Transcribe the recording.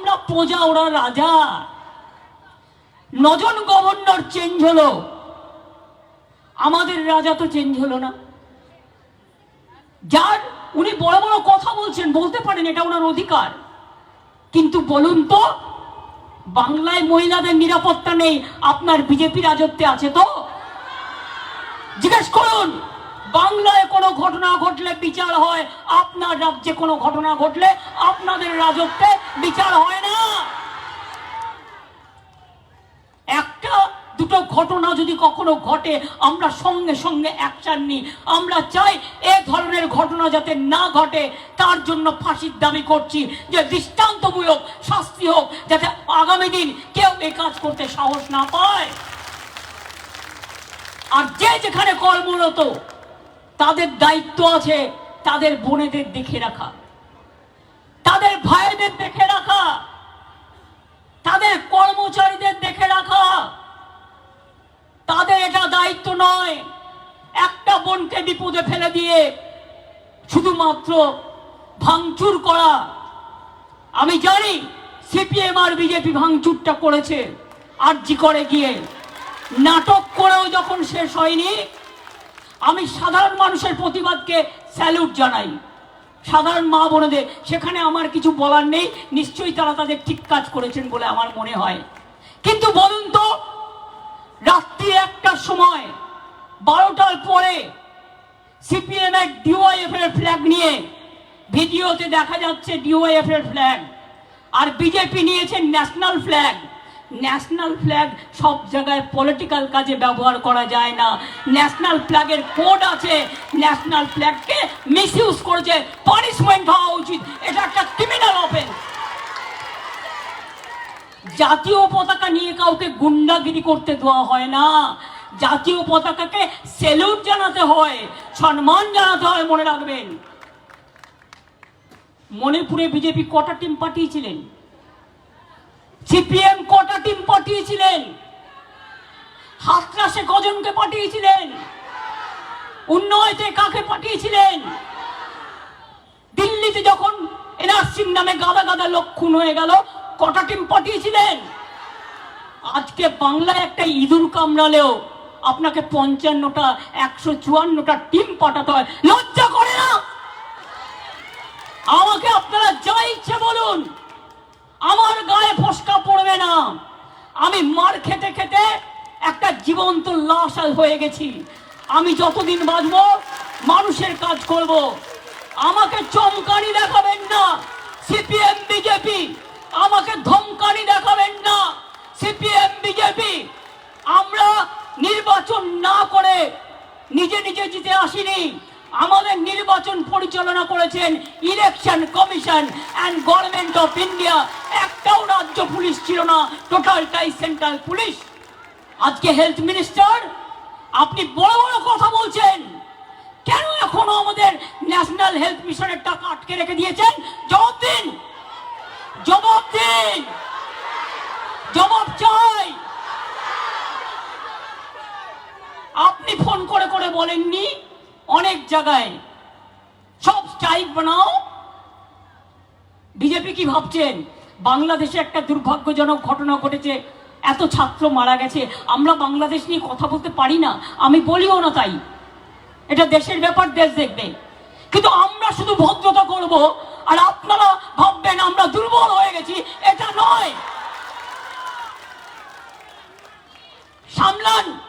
আমরা প্রজা, ওরা রাজা। নজন গভর্নর চেঞ্জ হলো। আমাদের রাজা তো চেঞ্জ হলো না। যার, উনি বড় বড় কথা বলছেন, বলতে পারেন এটা ওনার অধিকার। কিন্তু বলুন তো, বাংলায় মহিলাদের নিরাপত্তা নেই, আপনার বিজেপি রাজত্বে আছে তো? জিজ্ঞেস করুন। বাংলায় কোনো ঘটনা ঘটলে বিচার হয়, আপনার রাজ্যে কোনো ঘটনা ঘটলে আপনাদের রাজত্বে বিচার হয় না। একটা, দুটো ঘটনা যদি কখনো ঘটে, আমরা সঙ্গে সঙ্গে অ্যাকশন নিই আমরা চাই এ ধরনের ঘটনা যাতে না ঘটে, তার জন্য ফাঁসির দাবি করছি যে দৃষ্টান্তমূলক শাস্তি হোক, যাতে আগামী দিন কেউ এ কাজ করতে সাহস না পায়। আর যে যেখানে কর্মরত তাদের দায়িত্ব আছে তাদের বোনেদের দেখে রাখা। তাদের ভাইদের দেখে রাখা। তাদের কর্মচারীদের দেখে রাখা। তাদের এটা দায়িত্ব নয় একটা বোনকে বিপদে ফেলে দিয়ে শুধুমাত্র ভাঙচুর করা। আমি জানি সিপিএম আর বিজেপি ভাঙচুরটা করেছে আর জি করে গিয়ে। নাটক করেও যখন শেষ হয়নি আমি সাধারণ মানুষের প্রতিবাদকে স্যালুট জানাই। সাধারণ মা বোনেদের, সেখানে আমার কিছু বলার নেই, নিশ্চয়ই তারা তাদের ঠিক কাজ করেছেন বলে আমার মনে হয়। কিন্তু বলুন তো, রাত্রি একটার সময়, বারোটার পরে সিপিএম এর ডিওয়াইএফ এর ফ্ল্যাগ নিয়ে ভিডিওতে দেখা যাচ্ছে ডিওয়াইএফ এর ফ্ল্যাগ আর বিজেপি নিয়েছে ন্যাশনাল ফ্ল্যাগ ন্যাশনাল ফ্ল্যাগ সব জায়গায় পলিটিক্যাল কাজে ব্যবহার করা যায় না। ন্যাশনাল ফ্ল্যাগের কোড আছে। ন্যাশনাল ফ্ল্যাগকে মিস ইউজ করেছে। পানিশমেন্ট হওয়া উচিত। এটা একটা ক্রিমিনাল অফেন্স জাতীয় পতাকা নিয়ে কাউকে গুন্ডাগিরি করতে দেওয়া হয় না। জাতীয় পতাকাকে সেলুট জানাতে হয়। সম্মান জানাতে হয়, মনে রাখবেন। মণিপুরে বিজেপি কটা টিম পাঠিয়েছিলেন? সিপিএম কটা টিম পাঠিয়েছিলেন। হাতরাসে কজনকে পাঠিয়েছিলেন। উন্নয়তে কাকে পাঠিয়েছিলেন? দিল্লিতে যখন এনআরসির নামে গাদা গাদা লোক খুন হয়ে গেল, কটা টিম পাঠিয়েছিলেন? আজকে বাংলায় একটা ইঁদুর কামড়ালেও আপনাকে পঞ্চান্নটা, একশো চুয়ান্নটা টিম পাঠাতে হয়। লজ্জা করে না? আমাকে আপনারা যা ইচ্ছে বলুন আমার গায়ে ফসকা পড়বে না আমি মার খেতে খেতে একটা জীবন্ত লাশ হয়ে গেছি। আমি যতদিন বাঁচব, মানুষের কাজ করব। আমাকে চমকানি দেখাবেন না, সিপিএম, বিজেপি। আমাকে ধমকানি দেখাবেন না, সিপিএম, বিজেপি। আমরা নির্বাচন না করে নিজে নিজে জিতে আসিনি। আমাদের নির্বাচন পরিচালনা করেছেন election commission and government of India. Police ছিল না টোটালটাই সেন্ট্রাল পুলিশ। আজকে হেলথ মিনিস্টার আপনি বড় বড় কথা বলছেন। কেন এখনও আমাদের ন্যাশনাল হেলথ মিশনের টাকা আটকে রেখে দিয়েছেন? জবাব দিন। জবাব দিন। জবাব চাই। আপনি ফোন করে করে বলেননি, অনেক জায়গায়। সব স্ট্রাইক বানাও। বিজেপি কি ভাবছেন? বাংলাদেশে একটা দুর্ভাগ্যজনক ঘটনা ঘটেছে। এত ছাত্র মারা গেছে। আমরা বাংলাদেশ নিয়ে কথা বলতে পারি না। আমি বলিও না তাই। এটা দেশের ব্যাপার, দেশ দেখবে। কিন্তু আমরা শুধু ভদ্রতা করব, আর আপনারা ভাববেন আমরা দুর্বল হয়ে গেছি। এটা নয়। সামলান।